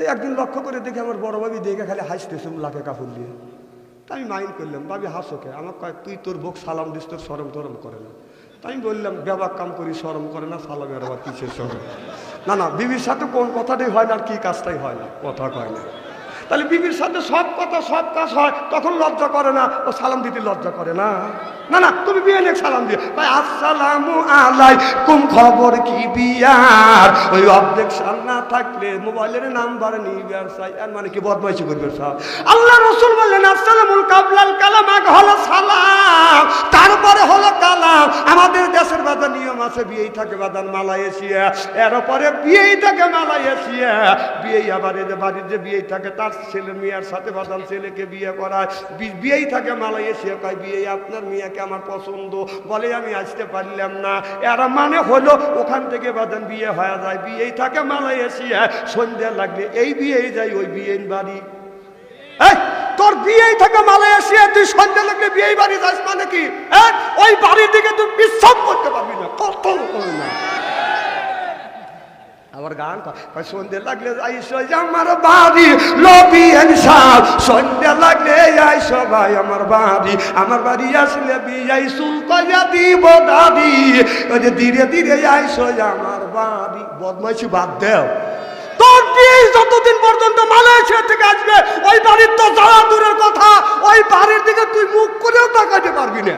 তো একদিন লক্ষ্য করে দেখে আমার বড় ভাবি দেখে খালি হাসতেছে লাখে কাপড় দিয়ে। তা আমি মাইন্ড করলাম, ভাবি হাসোকে আমার কয়, তুই তোর বুক সালাম দিস, তোর সরম তরম করে না। তাই আমি বললাম বেবাক কাম করি সরম করে না, সালামের আবার কিসের সরম না না, বিবির সাথে কোন কথাটাই হয় না আর কি কাজটাই হয় না, কথা কয় না। তাহলে বিবির সাথে সব কথা সব কাজ হয়, তখন লজ্জা করে না, ও সালাম দিতে লজ্জা করে না। না না, তুমি বিয়ে নেক সালাম দিয়ে ভাই আসসালামু আলাইকুম, খবর কি বিয়ার? ওই অবজেকশন না থাকলে মোবাইলের নাম্বার নিবে আর চাই আর মানে কি বদমাইশি করবে সব? আল্লাহ রসুল বললেন, আসসালামুল কাবলাল কালাম, আগে হলো সালাম, তারপরে হলো কালাম। আমাদের দেশের বাজার নিয়ম আছে, বিয়েই থাকে বাজার মালয়েশিয়া। এরপরে বিয়েই থাকে মালয়েশিয়া। বিয়েই আবার যে বাড়ির যে বিয়েই থাকে, তার ছেলে মেয়ের সাথে বাদাম ছেলেকে বিয়ে করায়। বিয়েই থাকে মালয়েশিয়া কয় বিয়ে আপনার মেয়েকে আমার পছন্দ। বলে আমি আসতে পারলাম না। এরা মানে হলো ওখান থেকে বাদান বিয়ে হয়ে যায়। বিয়েই থাকে মালয়েশিয়া সন্ধ্যা লাগবে এই বিয়েই যাই ওই বিয়ের বাড়ি। তোর বিয়েই থাকে মালয়েশিয়া তুই সন্ধ্যা লাগলে বিয়েই বাড়ি যাস মানে কি? এই, ওই বাড়ির দিকে তুই বিশ্বাস করতে পারবি না। কত না আমার গান কয়, কয় সন্ধ্যে লাগলে আইসো আমার বাড়ি লবি সাপ সন্ধ্যে লাগলে আইসো ভাই আমার বাড়ি। আমার বাড়ি আসলে বিয়াই চুল কইয়া দিব দাদি। ওই ধীরে ধীরে আইসো আমার বাড়ি। বদমাইশি বাদ দেও। তোর বিয়ে যতদিন পর্যন্ত মালয়েশিয়া থেকে আসবে ওই বাড়ির তো যাওয়া দূরের কথা। ওই বাড়ির দিকে তুই মুখ করেও তাকাতে পারবি না।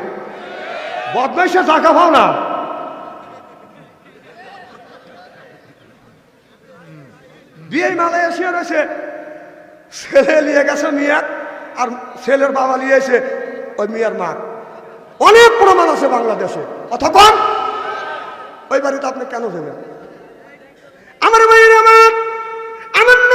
বদমাইশে জায়গা পাও না। বিয়ে এসে রয়েছে। ছেলে নিয়ে গেছে মিয়া, আর ছেলের বাবা নিয়ে এসে ওই মিয়ার মা। অনেক প্রমাণ আছে বাংলাদেশে। অথবা ওই বাড়িতে আপনি কেন দেবেন আমার আমার আমার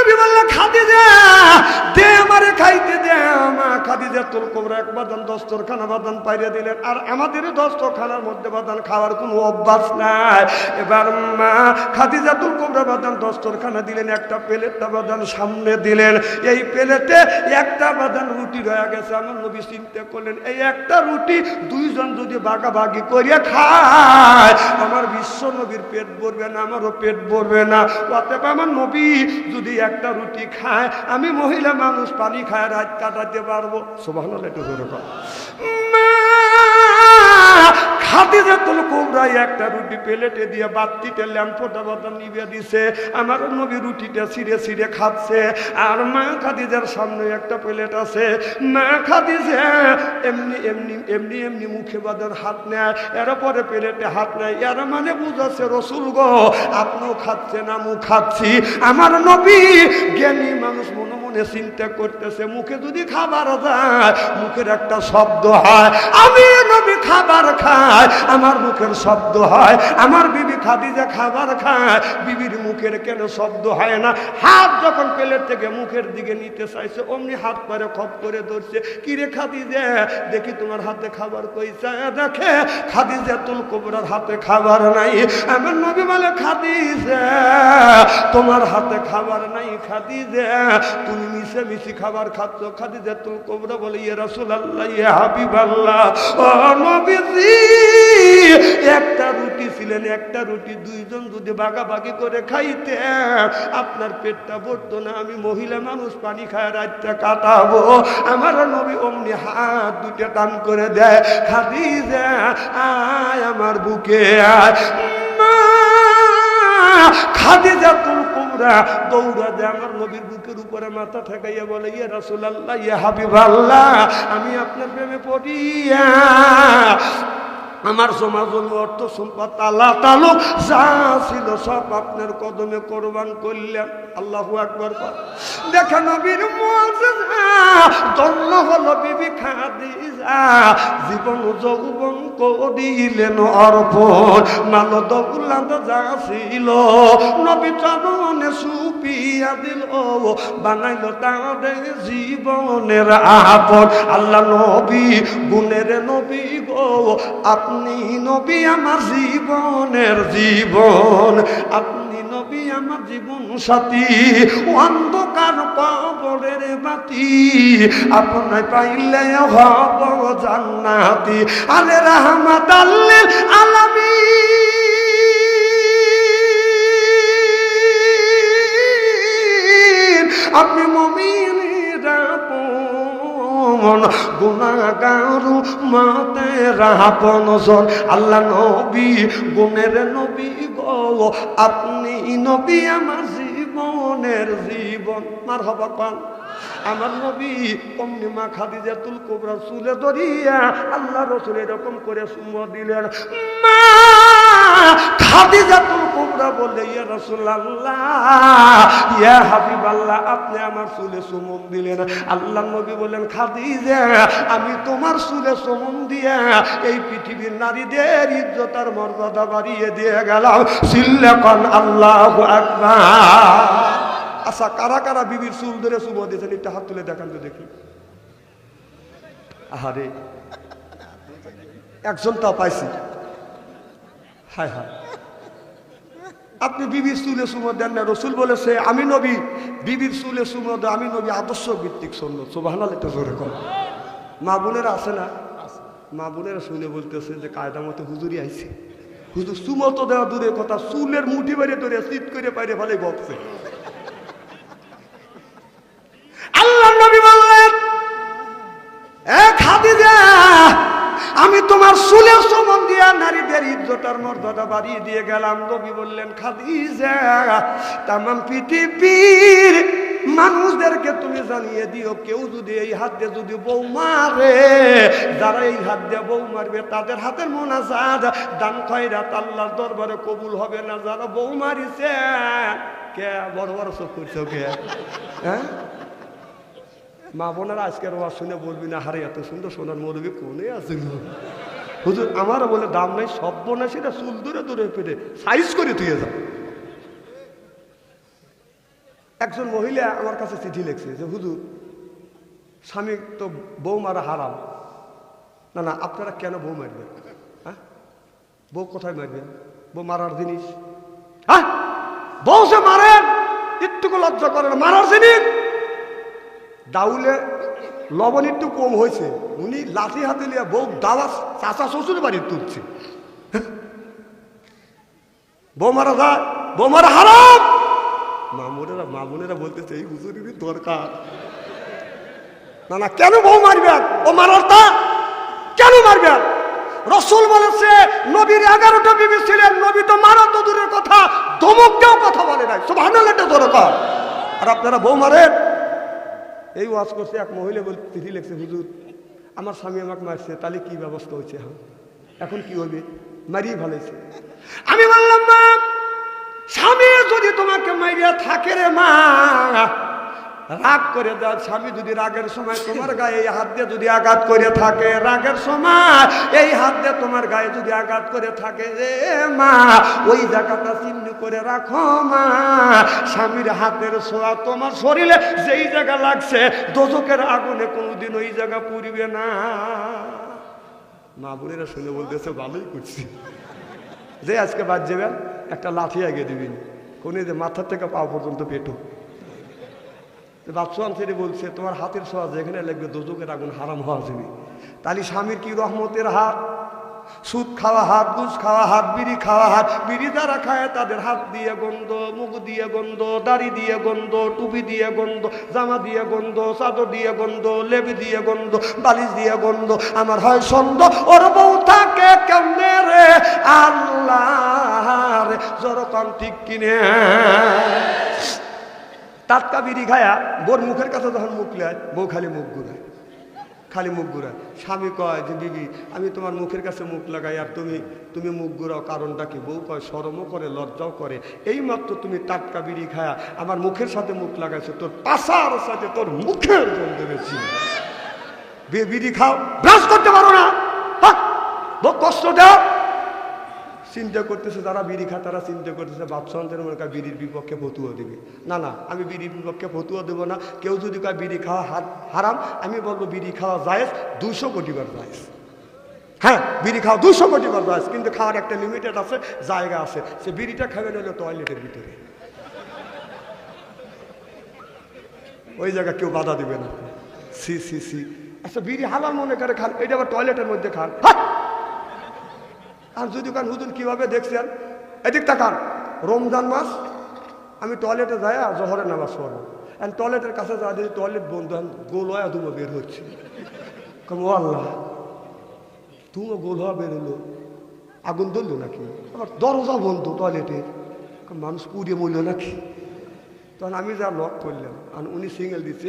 নবী বলল খাদি দে আমারে খাইতে দে। আমা খাদি দে তোর কোবরা এক বাদান দস্তর খানা বাদান পাইরে দিলেন। আর আমাদের দস্তর খানার মধ্যে বাদান খাওয়ার কোনো অভ্যাস নাই। এবার মা খাদি যা তোর কোবরা বাদান দস্তর খানা দিলেন, একটা প্লেটটা বাদান সামনে দিলেন। এই প্লেটে একটা বাদান রুটি রয়ে গেছে। আমার নবী চিন্তা করলেন, এই একটা রুটি দুইজন যদি বাগাবাগি করিয়া খায়, আমার বিশ্ব নবীর পেট ভরবে না, আমারও পেট ভরবে না। অতএব আমার নবী যদি একটা রুটি খায় আমি মহিলা মানুষ পানি খায় রাত কাটাতে পারব সোভানো একটু। একটা রুটি প্লেটে দিয়ে ল্যাম্পটা নিবে দিছে নবী রুটিটা খাচ্ছে, আর সামনে একটা প্লেট আছে। এমনি এমনি এমনি এমনি মুখে হাত নেয় প্লেটে হাত মানে বুঝাচ্ছে, রসুল গো, আপনিও খাচ্ছে না মুখ খাচ্ছি। আমার নবী জ্ঞানী মানুষ মনে মনে চিন্তা করতেছে, মুখে যদি খাবার যায়, মুখের একটা শব্দ হয়, আমি নবী খাবার খাই, আমার মুখের শব্দ হয়, আমার খাদিজা খাবার খায়, বিবির মুখের কেন শব্দ হয় না? হাত যখন প্লেট থেকে মুখের দিকে নিতে চাইছে, অমনি হাত পারে খপ করে ধরছে, কিরে খাদিজা, দেখি তোমার হাতে খাবার কইছে দেখে খাদিজা তুল কবরার হাতে খাবার নাই। আমার নবী বলে, খাদিজা, তোমার হাতে খাবার নাই খাদিজা, তুমি মিশে মিশি খাবার খাচ্ছ। খাদিজা তুল কবরা বলে ইয়ে রাসুল আল্লাহ ইয়ে হাবিব আল্লাহ ও নবীজি, একটা রুটি ছিলেন, একটা রুটি দুইজন যদি বাগাবাগি করে খাইতে, আপনার পেটটা ভরতো না, আমি মহিলা মানুষ পানি খায় রাতটা কাটাবো। আমার নবী অমনি হাত দুটো টান করে দেয়, খাদিজা, আয় আমার বুকে মা খাদিজা তুল কুমরা দৌড়া দে আমার নবীর বুকের উপরে মাথা ঠেকাইয়া বলে ইয়ে রাসুল আল্লাহ ইয়ে হাবিব আল্লাহ আমি আপনার প্রেমে পড়িয়া আমার সমাজন অর্থ সম্পদ আল্লাহ তালু যা ছিল সব আপনার কদমে কোরবান করলেন। আল্লাহু একবার দেখেন নবীর ধন্য হলো বিবি খাদিজা। জীবন যৌবন করিলেন অর্পণ। মাল দৌলাদ যা ছিল, নবী চরণে সুপিয়া দিল, বানাইল তাদের জীবনের আপন। আল্লাহ নবী, গুণের নবী গো আপনি নবী আমার জীবনের জীবন, আপনি নবী আমার জীবন সাথী অন্ধকার কবরের বাতি, আপনার পাইলে হব জান্নাতি, আলে রহমত আল্লিল আলামিন। মন, গুণাগারু মাতে রাপন জন। আল্লাহ নবী, গুণের নবী গো, আপনি নবী আমার জীবনের জীবন। মার হবা পান। আমার নবী অমনি মা খাদিজাতুল কুবরা চুলে ধরিয়া আল্লাহ রসুল এরকম করে সুমো দিলেন, মা আমি তোমার চুলে সুমন দিয়া এই পৃথিবীর নারীদের ইজ্জত আর মর্যাদা বাড়িয়ে দিয়ে গেলাম। সিল্লাকান আল্লাহু আকবার। আচ্ছা কারা কারা বিবির চুল ধরে চুমো দিয়েছেন? একটু হাত তুলে দেখান তো দেখি। আহারে, একজন তা পাইছি। হায় হায়? আপনি বিবির চুলে সুমো দেন না, রসুল বলেছে, আমি নবী, বিবির চুলে সুমো আমি নবী আদর্শ ভিত্তিক এটা জোরে মা বোনেরা আছে না? মা বোনেরা শুনে বলতেছে যে, কায়দা মতো হুজুরি আইছে। হুজুর সুমো তো দেওয়া কথা, চুলের মুঠি বাইরে ধরে শীত করে বাইরে ভালো বকছে আল্লাহ নবী বললেন, এ খাদিজা, আমি তোমার সুলে সমন নারীদের ইজ্জতার মর্যাদা বাড়িয়ে দিয়ে গেলাম। নবী বললেন, খাদিজা, তামাম পৃথিবীর মানুষদেরকে তুমি জানিয়ে দিও, কেউ যদি এই হাত দিয়ে যদি বউ মারে, যারা এই হাত দিয়ে বউ মারবে, তাদের হাতের মোনাজাত দান খয়রাত আল্লাহর দরবারে কবুল হবে না, যারা বউ মারিছে। কে? বড় বড় চোখ করছ কে? হ্যাঁ? মা বোনেরা আজকের ওয়াজ শুনে বলবি না, হারে, এত সুন্দর সোনার মরবি কোনে আছে? হুজুর, আমার বলে দাম নাই সব বোনা সেটা চুল দূরে দূরে পেটে সাইজ করে তুই যাও। একজন মহিলা আমার কাছে চিঠি লিখছে যে, হুজুর, স্বামী তো বউ মারা হারাম। না না, আপনারা কেন বউ মারবেন? হ্যাঁ? বউ কোথায় মারবেন? বউ মারার জিনিস? হ্যাঁ? বউ সে মারেন, একটুকু লজ্জা করেন, মারার জিনিস? দাউলে লবণ একটু কম হয়েছে। উনি লাঠি হাতে নিয়ে বউ দাওয়া চাচা, শ্বশুর বাড়ি তুলছে। বউ মারা যায় বউ মারা হারাম মামুনেরা মামুনেরা বলতেছে, এই হুজুরেরই দরকার। না না, কেন বউ মারবেন ও মারার তা? কেন মারবেন রসুল বলেছে, নবীর এগারোটা বিবি ছিলেন, নবী তো মারা তো দূরের কথা দমককেও কথা বলে নাই। সব হানালেটা দরকার। আর আপনারা বউ মারেন? এই ওয়াজ করছে, এক মহিলা বল, চিঠি লিখছে, হুজুর, আমার স্বামী আমাকে মারছে, তাহলে কি ব্যবস্থা হয়েছে এখন? কি হবে? মারিয়ে ভালোছে আমি বললাম, মা, স্বামী যদি তোমাকে মারিয়া থাকে রে মা রাগ করে দাও স্বামী, যদি রাগের সময় তোমার গায়ে এই হাত দিয়ে যদি আঘাত করে থাকে, রাগের সময় এই হাত দিয়ে তোমার গায়ে যদি আঘাত করে থাকে রে মা, ওই জায়গাটা চিহ্ন করে রাখো মা, স্বামীর হাতের ছোঁয়া তোমার শরীরে যেই জায়গা লাগছে দোজকের আগুনে কোনোদিন ওই জায়গা পুড়বে না। মা বোনেরা শুনে বলতেছে, ভালোই করছি। যে আজকে বাদ যাবেন একটা লাঠি আগে দিবেন কোনে যে মাথার থেকে পাও পর্যন্ত পেটো বাচ্চু আনসারি বলছে, তোমার হাতের ছোঁয়া যেখানে লাগবে দোজকের আগুন হারাম হওয়া যাবে। তাহলে স্বামীর কি রহমতের হাত? সুদ খাওয়া হাত গুজ খাওয়া হাত, বিড়ি খাওয়া হাত, বিড়ি যারা খায় তাদের হাত দিয়ে গন্ধ, মুখ দিয়ে গন্ধ, দাড়ি দিয়ে গন্ধ, টুপি দিয়ে গন্ধ, জামা দিয়ে গন্ধ, চাদর দিয়ে গন্ধ, লেবি দিয়ে গন্ধ, বালিশ দিয়ে গন্ধ। আমার হয় সন্দ ওর বউ থাকে কেমনে রে? আল্লাহ জরকান ঠিক কিনে। টাটকা বিড়ি খায়া বোর মুখের কাছে যখন মুখ লেয়, বউ খালি মুখ ঘুরায়, খালি মুখ ঘুরায়। স্বামী কয় যে বিবি আমি তোমার মুখের কাছে মুখ লাগাই আর তুমি তুমি মুখ ঘুরাও, কারণটা কি? বউ কয় সরমও করে, লজ্জাও করে। এই মাত্র তুমি টাটকা বিড়ি খায়া আমার মুখের সাথে মুখ লাগাইছো, তোর পাশার সাথে তোর মুখের বেশি। বে- বিড়ি খাও, ব্রাশ করতে পারো না। বউ কষ্ট দাও চিন্তা করতেছে, যারা বিড়ি খায় তারা চিন্তা করতেছে বাপসন্তের মনে কয়, বিড়ির বিপক্ষে ফতুয়া দেবে। না না, আমি বিড়ির বিপক্ষে ফতুয়া দেবো না। কেউ যদি কয়, বিড়ি খাওয়া হারাম, আমি বলব বিড়ি খাওয়া জায়েজ, দুশো কোটি বার জায়েজ। হ্যাঁ বিড়ি খাওয়া দুশো কোটি বার জায়েজ, কিন্তু খাওয়ার একটা লিমিটেড আছে, জায়গা আছে। সে বিড়িটা খাবেন হলো টয়লেটের ভিতরে। ওই জায়গা কেউ বাধা দিবে না। সি সি সি। আচ্ছা বিড়ি হালাল মনে করে খান, এটা আবার টয়লেটের মধ্যে খান। হ্যাঁ আর যদি কান হুজুর কীভাবে দেখছেন? এদিক তাকান। রমজান মাস, আমি টয়লেটে যাই আর জহরের নামাজ পড়ব। আর টয়লেটের কাছে যা দেখি টয়লেট বন্ধ গোলয়া দুমো বের হচ্ছে। ও আল্লাহ তুমিও গোল হওয়া বেরোলো আগুন ধরলো নাকি? আবার দরজা বন্ধ টয়লেটের কম মানুষ পুড়িয়ে মরলো নাকি? তখন আমি যা লক করলাম, আর উনি সিঙ্গেল দিচ্ছে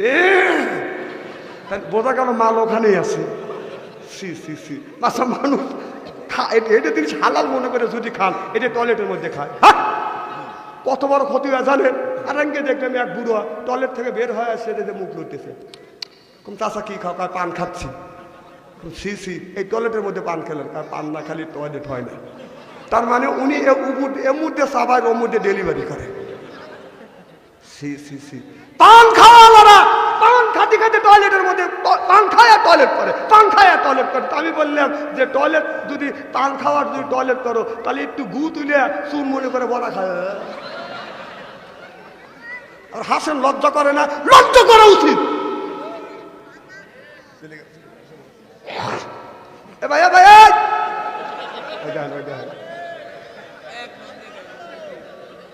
বোঝা গেল মাল ওখানেই আছে। সি সি সি, মাসা মানুষ। এটা তিনি হালাল মনে করে যদি খান এটা টয়লেটের মধ্যে খায়। কত বড় ক্ষতি হয় জানেন? আর আঙ্গে দেখলাম এক বুড়ো টয়লেট থেকে বের হয়ে আসছে যে মুখ লড়তেছে কম চাষা কি খাও? কয়, পান খাচ্ছি। সি সি এই টয়লেটের মধ্যে পান খেলেন। কয়, পান না খালি টয়লেট হয় না। তার মানে উনি এ মুহূর্তে সাবাই, ও মুহূর্তে ডেলিভারি করে। সি সি সি পান খাওয়া পান খাতে খাতে টয়লেটের মধ্যে পান খায় আর টয়লেট করে পান খায় আর টয়লেট করে আমি বললাম যে টয়লেট যদি পান খাওয়ার যদি টয়লেট করো, তাহলে একটু গু তুলে চুন মনে করে বড়া খায় আর হাসেন লজ্জা করে না, লজ্জা করা উচিত। এ ভাই ভাই।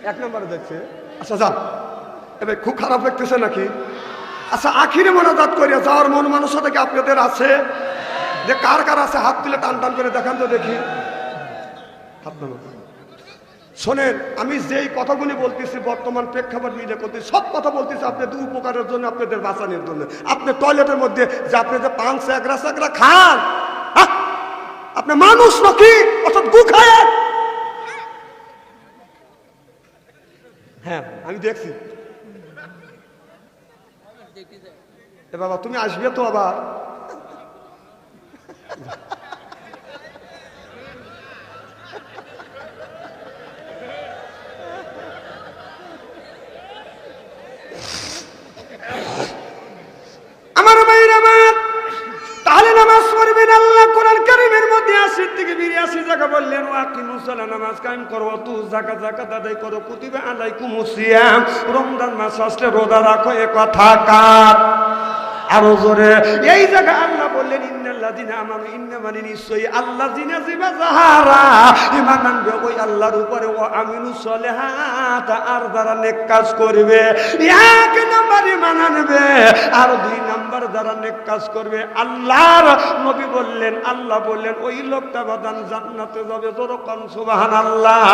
এক নম্বরে দেখছে। আচ্ছা যান এবার খুব খারাপ লাগতেছে নাকি? আচ্ছা আখিরে মনোজাত করিয়া যাওয়ার মন মানুষতা কি আপনাদের আছে? যে কার কার আছে, হাত তুলে টান টান করে দেখান তো দেখি। শোনেন, আমি যেই কথাগুলি বলতেছি, বর্তমান প্রেক্ষাপট মিলে করতে সব কথা বলতেছি আপনাদের উপকারের জন্য, আপনাদের বাঁচানোর জন্য। আপনি টয়লেটের মধ্যে যে আপনি যে পান স্যাকরা স্যাকরা খান? আপনি মানুষ নাকি? অর্থাৎ গু খায় হ্যাঁ আমি দেখছি। এ বাবা তুমি আসবে তো আবার? আমার ভাইয়ের আমার তাহলে নামাজ পড়বেন আল্লাহ কোরআন জায়গা বললেন ওয়াকিমুসাল্লাহ নামাজ কায়েম করো তু জাকা জাকাত আদায় করো, কুতিবে আলাইকুম সিয়াম। রমজান মাস আসলে রোজা রাখো, এ কথা কার? আরও জোরে। এই জায়গা আল্লাহ বললেন ওই আল্লাহর উপরে আমিনু আর নেক কাজ করবে, এক ঈমান আনবে আর দুই নেক কাজ করবে, আল্লাহর নবী বললেন, আল্লাহ বললেন, ওই লোকটা বাদান জান্নাতে যাবে যেরকম সুবহানাল্লাহ।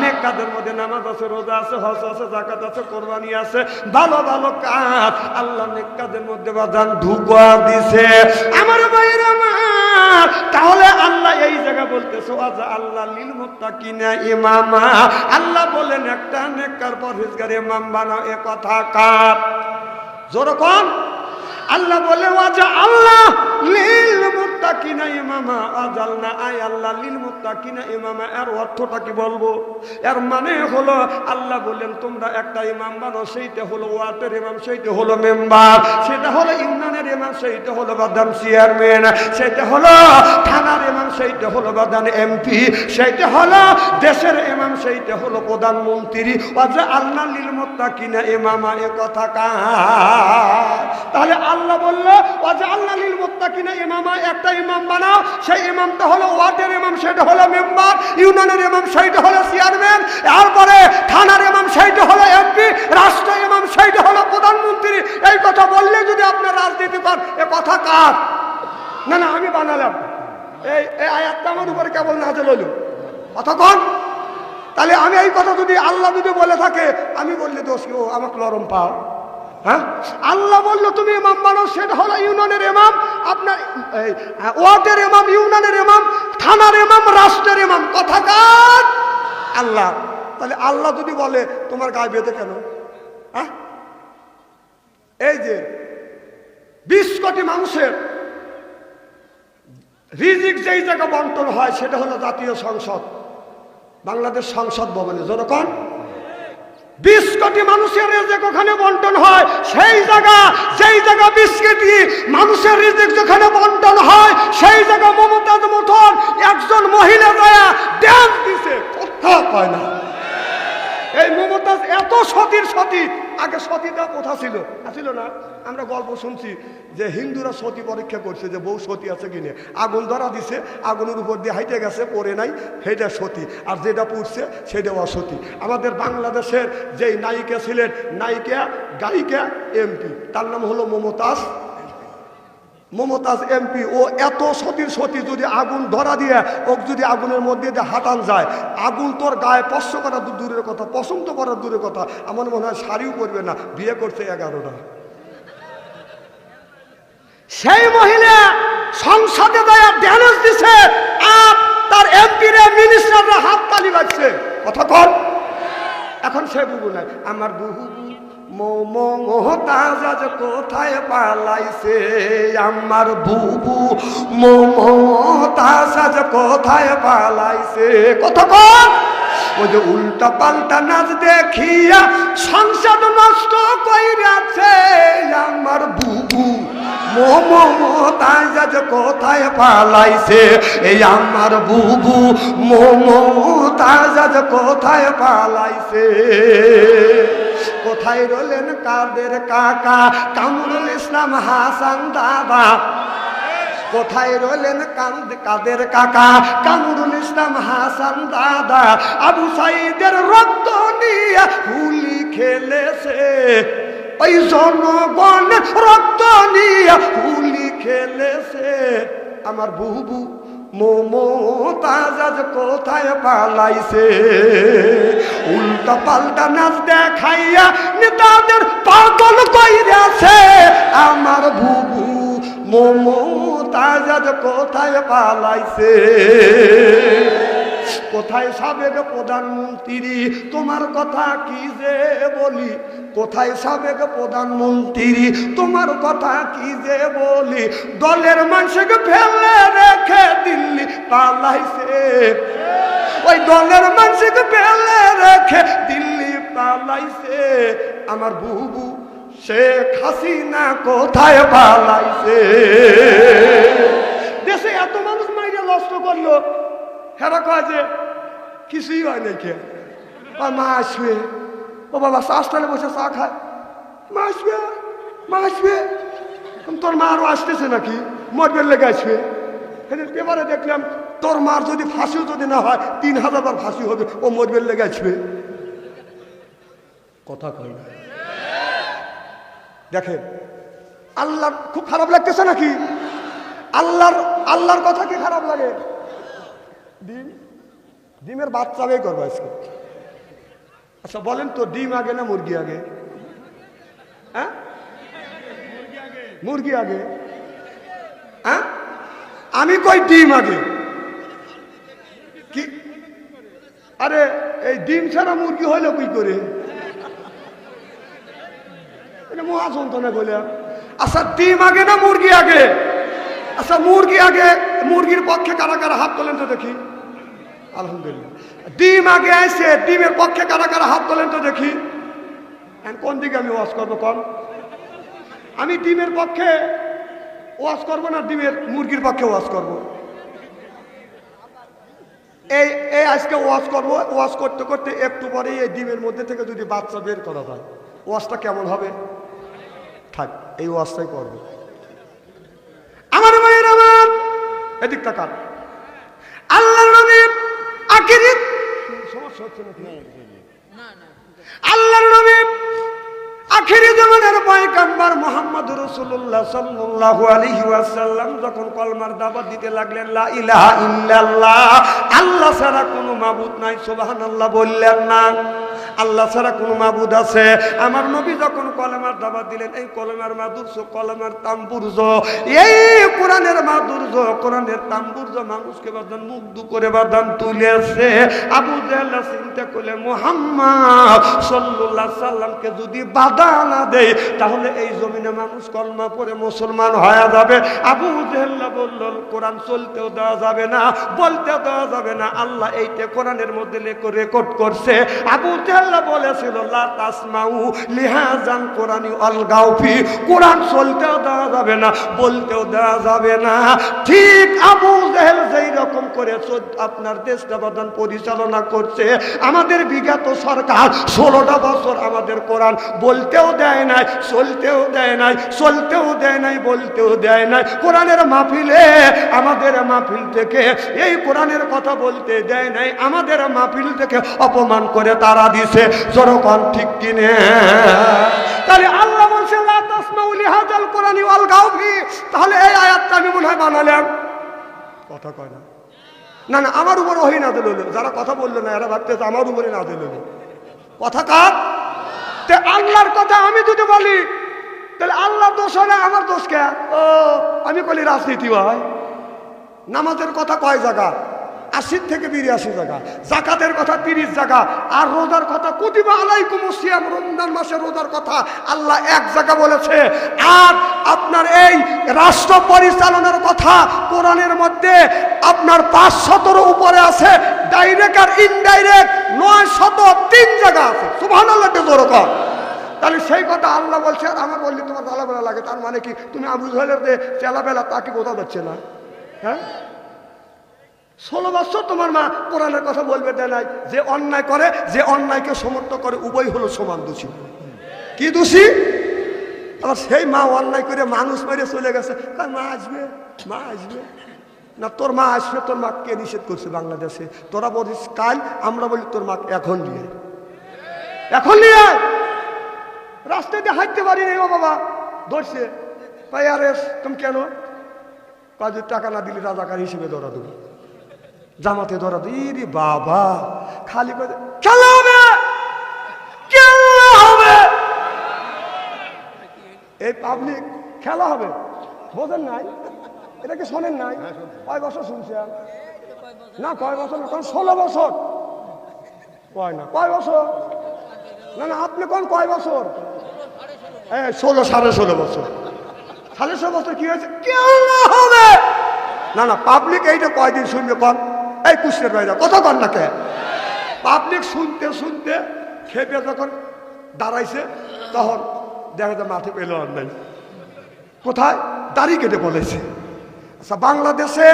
নেক কাজের মধ্যে নামাজ আছে, রোজা আছে, হজ আছে, যাকাত আছে, কোরবানি আছে, ভালো ভালো কাজ। আল্লাহ নেক কাজের মধ্যে বাদান ঢুকা দিছে। আমার তাহলে আল্লাহ এই জায়গা বলতেছো আজা আল্লাহ লিল মুত্তাকিনা ইমামা। আল্লাহ বলেন, একটা নেককার পরহেজগার ইমাম বানাও, এ কথা কার? যেরকম আল্লাহ বলে ওয়াজা আল্লাহ লিল মুত্তাকিনা ইমামা আজালনা আয় আল্লাহ, লিল মুত্তাকিনা ইমামা, এর অর্থটা কি বলব? এর মানে হলো আল্লাহ বললেন, তোমরা একটা ইমাম বানো, সেইটা হলো ওয়ার্ডের ইমাম, সেইটা হলো মেম্বার, সেটা হলো ইউনিয়নের ইমাম, সেইটা হলো বাদাম চেয়ারম্যান সেটা হলো থানার ইমাম, সেইটা হলো বাদান এমপি, সেইটা হলো দেশের ইমাম, সেইটা হলো প্রধানমন্ত্রী আল্লাহ লিল মুত্তাকিনা ইমামা, এ কথা কা তাহলে আল্লাহ বলল ওয়াজা আল্লাহ লিল মুত্তাকিনা ইমামা, একটা ইমাম বানাও, সেই ইমামটা হলো ওয়ার্ডের ইমাম সেটা হলো মেম্বার, ইউনিয়নের ইমাম, সেইটা হলো চেয়ারম্যান তারপরে থানার ইমাম, সেইটা হলো এমপি রাষ্ট্র ইমাম, সেইটা হলো প্রধানমন্ত্রী। এই কথা বললে যদি আপনার রাজনীতি কর, এ কথা কার? না না, আমি বানালাম। এই এই আয়াতটা আমার উপরে কেবল নাজেল হলো। কতক্ষণ তাহলে আমি এই কথা যদি আল্লাহ যদি বলে থাকে, আমি বললে দোষ ও, আমাকে নরম পাও। হ্যাঁ? আল্লাহ বলল, তুমি ইমাম বানো সেটা হলো ইউনিয়নের ইমাম, আপনার ওয়ার্ডের ইমাম, ইউনিয়নের ইমাম, থানার ইমাম, রাষ্ট্রের ইমাম কথাকার আল্লাহ, তাহলে আল্লাহ যদি বলে, তোমার গায়ে বেঁধে কেন? হ্যাঁ? এই যে, বিশ কোটি মানুষের রিজিক যেই জায়গা বন্টন হয়, সেটা হলো জাতীয় সংসদ, বাংলাদেশ সংসদ ভবনে, যেরকম বিশ কোটি মানুষের রেজেক ওখানে বন্টন হয়, সেই জায়গা সেই জায়গা বিশ কোটি মানুষের রেজেক যেখানে বন্টন হয়, সেই জায়গা মমতাজ মতন একজন মহিলা দয়া ড্যান্স দিছে কথা পায় না। এই মমতাজ এত সতীর সতী, আগে সতীটা কোথা ছিল? আসিল না, আমরা গল্প শুনছি। যে হিন্দুরা সতী পরীক্ষা করছে যে বউ সতী আছে কিনে আগুন ধরা দিছে, আগুনের উপর দিয়ে হাইটে গেছে, পড়ে নাই সেটা সতী। আর যেটা পুড়ছে সেটা অসতী। আমাদের বাংলাদেশের যেই নায়িকা ছিলেন, নায়িকা, গায়িকা, এমপি, তার নাম হলো মমতাজ মমতাজ এমপি, ও এত সতীর সতী যদি আগুন ধরা দিয়ে, ওক যদি আগুনের মধ্যে দিয়ে হাতান যায়, আগুন তোর গায়ে স্পর্শ করা দূরের কথা, পছন্দ করার দূরের কথা, আমার মনে হয় শাড়িও করবে না, বিয়ে করছে এগারোটা। সেই মহিলা সংসদে দেয়া ড্যানেজ দিছে, আর তার এমপিরা মিনিস্টাররা হাত তালি বাজছে। কথা কর এখন সে বুবু নাই। আমার বুবু মোমোহতাজ কোথায় পালাইছে, আমার বুবু মোমোহতাজ কোথায় পালাইছে। কথা কর ওই যে উল্টা পাল্টা নাচ দেখিয়া সংসদ নষ্ট কইরাছে আমার বুবু। কোথায় রলেন কাদের কাকা? কামরুল ইসলাম হাসান দাদা। কোথায় রলেন কান্দ কাদের কাকা? কামরুল ইসলাম হাসান দাদা, আবু সাইদের রক্ত নিয়ে হুলি খেলেছে। ওই জনগণ রক্ত নিয়ে হুলি খেলেছে। আমার বুবু মোমো তাজাজ কোথায় পালাইছে? উল্টা পাল্টা নাচ দেখাইয়া নেতাদের পাগল কইরাছে। আমার বুবু মোমো তাজাজ কোথায় পালাইছে? কোথায় সাবেক প্রধানমন্ত্রী? তোমার কথা কি যে বলি? কোথায় সাবেক প্রধানমন্ত্রী? তোমার কথা কি যে বলি? দলের মানুষকে ফেলে রেখে দিল্লি পালাইছে। ওই দলের মানুষকে ফেলে রেখে দিল্লি পালাইছে। আমার বুবু শেখ হাসিনা কোথায় পালাইছে? দেশে এত মানুষ মাইরে নষ্ট করল। হেরা কয় যে, কিছুই হয় আর মা আসবে। ও বাবা শ্বাসটালে বসে চা খায়। মা আসবে মা আসবে। তোর মা আরও আসতেছে নাকি? মরবের লেগে আসবে। পেপারে দেখলাম, তোর মার যদি ফাঁসিও যদি না হয়, তিন হাজার বার ফাঁসি হবে, ও মরবের লেগে আসবে। কথা কয় না। দেখেন আল্লাহ খুব খারাপ লাগতেছে নাকি? আল্লাহর আল্লাহর কথা কি খারাপ লাগে? ডিম, ডিমের বাচ্চা বের করব আজকে। আচ্ছা বলেন তো, ডিম আগে না মুরগি আগে? হ্যাঁ? মুরগি আগে। হ্যাঁ? আমি কই ডিম আগে? কি? আরে, এই ডিম ছাড়া মুরগি হইল কি করে? এটা মহা যন্ত্রণা বলে আচ্ছা ডিম আগে না মুরগি আগে? আচ্ছা মুরগি আগে, মুরগির পক্ষে কারা কারা হাত তোলেন তো দেখি। আলহামদুলিল্লাহ। ডিম আগে আসে ডিমের পক্ষে কারা কারা হাত তোলেন তো দেখি। কোন দিকে আমি ওয়াশ করব কম আমি ডিমের পক্ষে ওয়াশ করব না ডিমের মুরগির পক্ষে ওয়াশ করব। এই এই আজকে ওয়াশ করব ওয়াশ করতে করতে একটু পরেই এই ডিমের মধ্যে থেকে যদি বাচ্চা বের করা হয় ওয়াশটা কেমন হবে? থাক, এই ওয়াশটাই করব। আমার মায়ের আমার এদিক তাকান আল্লাহ নবী আখিরি সমস্যা হচ্ছে নাকি? আল্লাহর নবী আখিরি জামানের পয়গম্বর মোহাম্মদ রাসূলুল্লাহ সাল্লাল্লাহু আলাইহি ওয়াসাল্লাম যখন কলমার দাওয়াত দিতে লাগলেন, লা ইলাহা ইল্লাল্লাহ আল্লাহ ছাড়া কোনো মাবুদ নাই, সুবহানাল্লাহ বললেন না। আল্লাহ ছাড়া কোনো মাবুদ আছে। আমার নবী যখন কলমার দাওয়াত দিলেন, এই কলমার মাধুর্য, কলমার তাম্বুর্য, এই কোরআনের মাধুর্য, কোরআনের তাম্বুর্য মানুষকে বাদান মুগ্ধ করে বাদান তুলেছে। আবু জাহেল চিন্তা করলে মোহাম্মদ সাল্লাল্লাহু সাল্লামকে যদি বাধা না দেয় তাহলে এই জমিনে মানুষ কলমা পরে মুসলমান হয়ে যাবে। আবু জেহেল্লা বলল, কোরআন চলতেও দেওয়া যাবে না, বলতেও দেওয়া যাবে না। আল্লাহ এইটা কোরআনের মধ্যে রেকর্ড করছে। আবু জেহেল্লা বলেছিল লিহাজান অলগাউফি কোরআন চলতেও দেওয়া যাবে না, বলতেও দেওয়া যাবে না। ঠিক আবু যেই রকম করে আপনার পরিচালনা করছে, আমাদের বিগত সরকার ষোলোটা বছর আমাদের কোরআন বলতেও দেয় নাই, চলতেও দেয় নাই, চলতেও দেয় নাই, বলতেও দেয় নাই। কোরআনের মাহফিলে, আমাদের মাহফিল থেকে এই কোরআনের কথা বলতে দেয় নাই, আমাদের মাহফিল থেকে অপমান করে তারা দিছে জনগণ ঠিক কিনে। তাহলে আল্লাহ বলছে কোরআনি ওয়াল তাহলে এই আয়াতটা আমি মনে হয় বানালাম। কথা কয় না। না না আমার উপর ওহি না দিল যারা কথা বলল না এরা ভাবতেছে আমার উপরে না দিল কথা কার? তে আল্লাহর কথা আমি যদি বলি তাহলে আল্লাহর দোষ হয় না আমার দোষ কে? ও আমি বলি রাজনীতি হয়। নামাজের কথা কয় জায়গা? আশি থেকে বিরাশি জায়গা। জাকাতের কথা তিরিশ জায়গা। আর রোজার কথা, কুতিবা আলাইকুম সিয়াম। রমজান মাসের রোজার কথা আল্লাহ এক জায়গা বলেছে। আর আপনার এই রাষ্ট্র পরিচালনার কথা কোরআনের মধ্যে আপনার পাঁচ শতর উপরে আছে। ডাইরেক্ট আর ইনডাইরেক্ট নয় শত তিন জায়গা আছে। সুভান আল্লাহ তাহলে সেই কথা আল্লাহ বলছে, আর আমার বললি তোমার জ্বালাবেলা লাগে। তার মানে কি? তুমি আবু জহেলের চেলাবেলা তাকে বোঝা যাচ্ছে না? হ্যাঁ? ষোলো বছর তোমার মা কোরআনের কথা বলবে নাই। যে অন্যায় করে, যে অন্যায়কে সমর্থন করে, উভয় হলো সমান দোষী। কি দোষী? আবার সেই মা অন্যায় করে মানুষ মেরে চলে গেছে। মা আসবে মা আসবে। না, তোর মা আসবে, তোর মা কে নিষেধ করছে বাংলাদেশে? তোরা বলিস, কাল আমরা বলি, তোর মা এখন নিয়ে এখন নিয়ে দিয়ে হাঁটতে পারি ও বাবা। ধরছে। ভাই আরে, তুমি কেন? কাজে টাকা না দিলে রাজাকার হিসেবে ধরা দেবো। জামাতে ধরা দিই বাবা খালি করে খেলা হবে খেলা হবে। এই পাবলিক খেলা হবে। বোঝেন নাই? এটা কি শোনেন নাই? কয় বছর শুনছেন না কয় বছর না কোন ষোলো বছর। কয় না কয় বছর? না না আপনি কোন কয় বছর? হ্যাঁ ষোলো সাড়ে ষোলো বছর। সাড়ে ষোলো বছর কি হয়েছে? কেউ না হবে। না না পাবলিক এইটা কয়দিন শুনবে কন? এই কুষ্টের বাইরে, কথা কন না কে? পাবলিক শুনতে শুনতে খেপে যখন দাঁড়াইছে, তখন দেখা যায় মাঠে পেল আর নাই। কোথায়? দাড়ি কেটে বলেছে। আচ্ছা বাংলাদেশে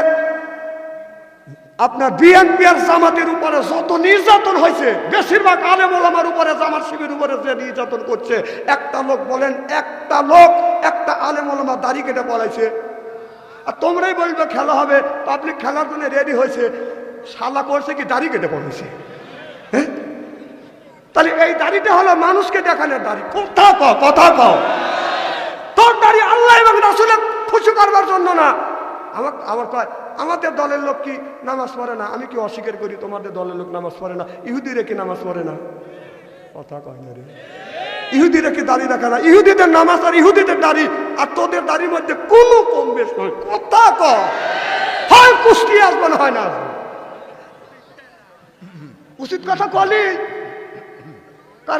আপনার বিএনপি আর জামাতের উপরে যত নির্যাতন হয়েছে, বেশিরভাগ আলেম ওলামার উপরে, জামাত শিবির উপরে যে নির্যাতন করছে, একটা লোক বলেন, একটা লোক, একটা আলেম ওলামা দাড়ি কেটে বলাইছে আর তোমরাই বলবে খেলা হবে, পাবলিক খেলার জন্য রেডি হয়েছে। শালা করছে কি দাড়ি কেটে বলেছে হ্যাঁ? তাহলে এই দাড়িটা হলো মানুষকে দেখানোর দাড়ি। কথা কও কথা কও। তোর দাড়ি আল্লাহ এবং রাসুলে খুশি করবার জন্য না। আমার আমার কয়, আমাদের দলের লোক কি নামাজ পড়ে না? আমি কি অস্বীকার করি তোমাদের দলের লোক নামাজ পড়ে না? ইহুদিরা কি নামাজ পড়ে না? কথা কয় না রে। ইহুদিরা কি দাড়ি রাখে না? ইহুদিদের নামাজ আর ইহুদিদের দাড়ি, আর তোদের দাড়ির মধ্যে কোনো কম বেশ নয়। কথা কয় হয় কুষ্টি আসবে না হয় না আসবে উচিত কথা কলি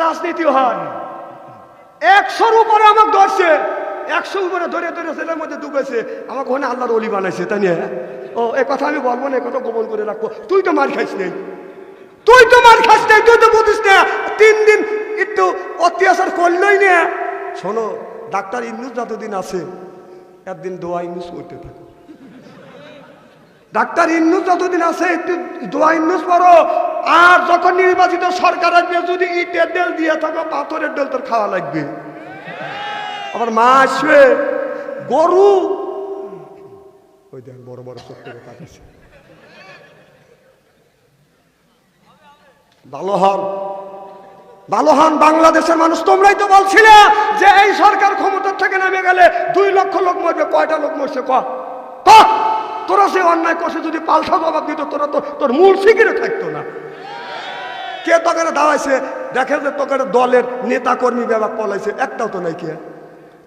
রাজনীতি হয়। একশোর উপরে আমাকে ধরছে। একশো উপরে ধরে ধরে ছেলের মধ্যে ডুবেছে। আমাকে ওখানে আল্লাহর অলি বানাইছে, তাই নিয়ে ও, এ কথা আমি বলব না, এ কথা গোপন করে রাখব। তুই তো মার খাইস নেই। তুই তো মার খাস নেই, তুই তো বুঝিস না। তিন দিন একটু অত্যাচার করলেই না। শোনো, ডাক্তার ইন্নুস যতদিন আছে, একদিন দোয়া ইন্নুস করতে থাকে। ডাক্তার ইন্নুস যতদিন আছে দোয়া ইন্নুস পড়ো। আর যখন নির্বাচিত সরকার আসবে, যদি ইটের ডেল দিয়ে থাকো, পাথরের ডেল তোর খাওয়া লাগবে। আবার মা আসবে, গরু। ওই বড় বড় চোখ করে তাকিয়েছে ভালো হন। ভালো হন বাংলাদেশের মানুষ। তোমরাই তো বলছিলে যে এই সরকার ক্ষমতার থেকে নেমে গেলে দুই লক্ষ লোক মরবে, কয়টা লোক মরছে ক? তোরা সে অন্যায় করছে যদি পাল্টা জবাব দিত, তোরা তো তোর মূল শিগিরে থাকতো না। কে তোকে দাঁড়াইছে? দেখে যে তোকে দলের নেতা কর্মী ব্যাপার পলাইছে, একটাও তো নাই কে।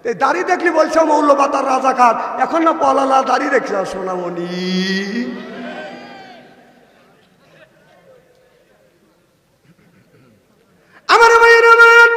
এই দাড়ি দেখলি বলছে মৌলবাতার রাজাকার। এখন না পলালা দাড়ি দেখছে সোনামণি। আমার ভাইয়ের আমার